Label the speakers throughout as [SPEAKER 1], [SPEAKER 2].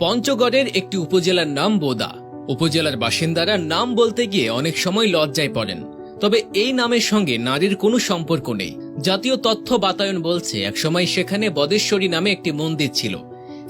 [SPEAKER 1] পঞ্চগড়ের একটি উপজেলার নাম বোদা। উপজেলার বাসিন্দারা নাম বলতে গিয়ে অনেক সময় লজ্জায় পড়েন। তবে এই নামের সঙ্গে নারীর কোনো সম্পর্ক নেই। জাতীয় তথ্য বাতায়ন বলছে, একসময় সেখানে বদেশ্বরী নামে একটি মন্দির ছিল।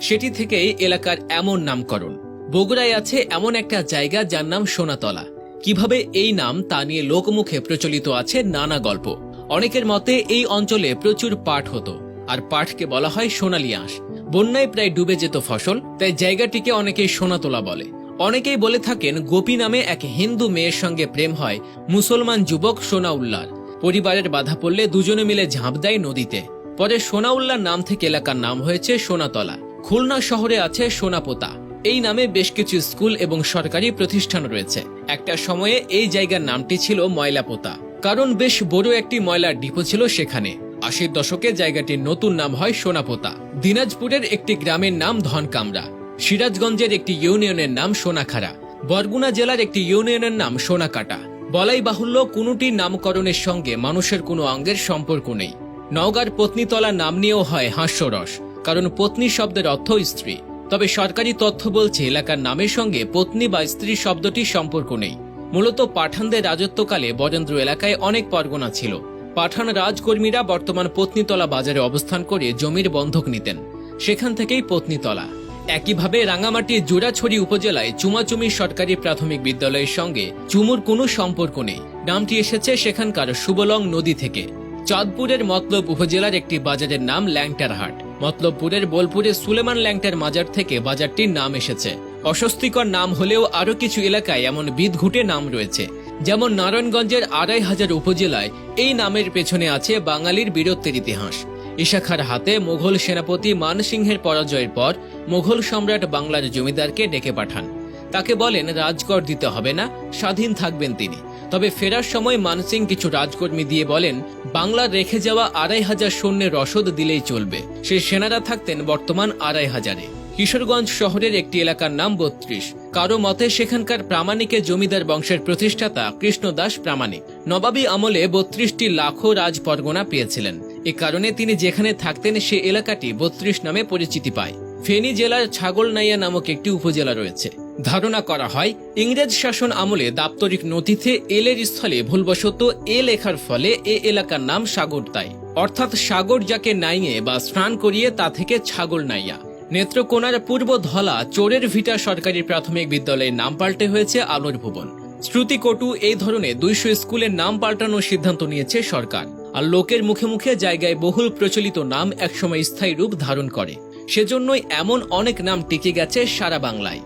[SPEAKER 1] সেটি থেকেই এলাকার এমন নামকরণ। বগুড়ায় আছে এমন একটা জায়গা যার নাম সোনাতলা। কীভাবে এই নাম তা নিয়ে লোকমুখে প্রচলিত আছে নানা গল্প। অনেকের মতে এই অঞ্চলে প্রচুর পাট হতো। আর পাটকে বলা হয় সোনালি আঁশ। বন্যায় প্রায় ডুবে যেত ফসল, তাই জায়গাটিকে অনেকেই সোনাতোলা বলে। অনেকেই বলে থাকেন গোপী নামে এক হিন্দু মেয়ের সঙ্গে প্রেম হয় মুসলমান যুবক সোনাউল্লার। পরিবারের বাধা পড়লে দুজনে মিলে ঝাঁপ দেয় নদীতে। পরে সোনাউল্লার নাম থেকে এলাকার নাম হয়েছে সোনাতলা। খুলনা শহরে আছে সোনাপোতা। এই নামে বেশ কিছু স্কুল এবং সরকারি প্রতিষ্ঠান রয়েছে। একটা সময়ে এই জায়গার নামটি ছিল ময়লাপোতা। কারণ বেশ বড় একটি ময়লার ডিপো ছিল সেখানে। আশির দশকে জায়গাটির নতুন নাম হয় সোনাপোতা। দিনাজপুরের একটি গ্রামের নাম ধনকামরা। সিরাজগঞ্জের একটি ইউনিয়নের নাম সোনাখাড়া। বরগুনা জেলার একটি ইউনিয়নের নাম সোনাকাটা। বলাই বাহুল্য, কোনোটির নামকরণের সঙ্গে মানুষের কোনো অঙ্গের সম্পর্ক নেই। নওগাঁর পত্নীতলা নাম নিয়েও হয় হাস্যরস, কারণ পত্নী শব্দের অর্থ স্ত্রী। তবে সরকারি তথ্য বলছে, এলাকার নামের সঙ্গে পত্নী বা স্ত্রী শব্দটির সম্পর্ক নেই। মূলত পাঠানদের রাজত্বকালে বরেন্দ্র এলাকায় অনেক পরগনা ছিল। পাঠান রাজকর্মীরা বর্তমান পত্নীতলা বাজারে অবস্থান করে জমির বন্ধক নিতেন। সেখান থেকেই পত্নীতলা। একইভাবে রাঙামাটির জোড়াছড়ি উপজেলায় চুমাচুমি সরকারি প্রাথমিক বিদ্যালয়ের সঙ্গে চুমুর কোনো সম্পর্ক নেই। নামটি এসেছে সেখানকার সুবলং নদী থেকে। চাঁদপুরের মতলব উপজেলার একটি বাজারের নাম ল্যাংটারহাট। মতলবপুরের বোলপুরে সুলেমান ল্যাংটার মাজার থেকে বাজারটির নাম এসেছে। অস্বস্তিকর নাম হলেও আরও কিছু এলাকায় এমন বিদঘুটে নাম রয়েছে। যেমন নারায়ণগঞ্জের আড়াই হাজার উপজেলায় এই নামের পেছনে আছে বাঙালির বীরত্বের ইতিহাস। ইশাখার হাতে মোঘল সেনাপতি মানসিংহের পরাজয়ের পর মোঘল সম্রাট বাংলার জমিদারকে ডেকে পাঠান। তাকে বলেন রাজকর দিতে হবে না, স্বাধীন থাকবেন তিনি। তবে ফেরার সময় মানসিং কিছু রাজকর্মী দিয়ে বলেন, বাংলার রেখে যাওয়া আড়াই হাজার সৈন্যের রসদ দিলেই চলবে। সে সেনারা থাকতেন বর্তমান আড়াই হাজারে। কিশোরগঞ্জ শহরের একটি এলাকার নাম বত্রিশ। কারও মতে সেখানকার প্রামাণিকের জমিদার বংশের প্রতিষ্ঠাতা কৃষ্ণদাস প্রামাণিক। নবাবী আমলে বত্রিশটি লাখো রাজ পরগনা পেয়েছিলেন। এ কারণে তিনি যেখানে থাকতেন সে এলাকাটি বত্রিশ নামে পরিচিতি পায়। ফেনী জেলার ছাগলনাইয়া নামক একটি উপজেলা রয়েছে। ধারণা করা হয়, ইংরেজ শাসন আমলে দাপ্তরিক নথিতে এলের স্থলে ভুলবশত এ লেখার ফলে এ এলাকার নাম সাগর সাগরতাই। অর্থাৎ সাগর যাকে নাইয়ে বা স্নান করিয়ে তা থেকে ছাগল নাইয়া নেত্রকোনার পূর্ব ধলা চোরের ভিটা সরকারি প্রাথমিক বিদ্যালয়ের নাম পাল্টে হয়েছে আলোর ভুবন। শ্রুতিকটু এই ধরনের দুইশো স্কুলের নাম পাল্টানোর সিদ্ধান্ত নিয়েছে সরকার। আর লোকের মুখে মুখে জায়গায় বহুল প্রচলিত নাম একসময় স্থায়ী রূপ ধারণ করে। সেজন্যই এমন অনেক নাম টিকে গেছে সারা বাংলায়।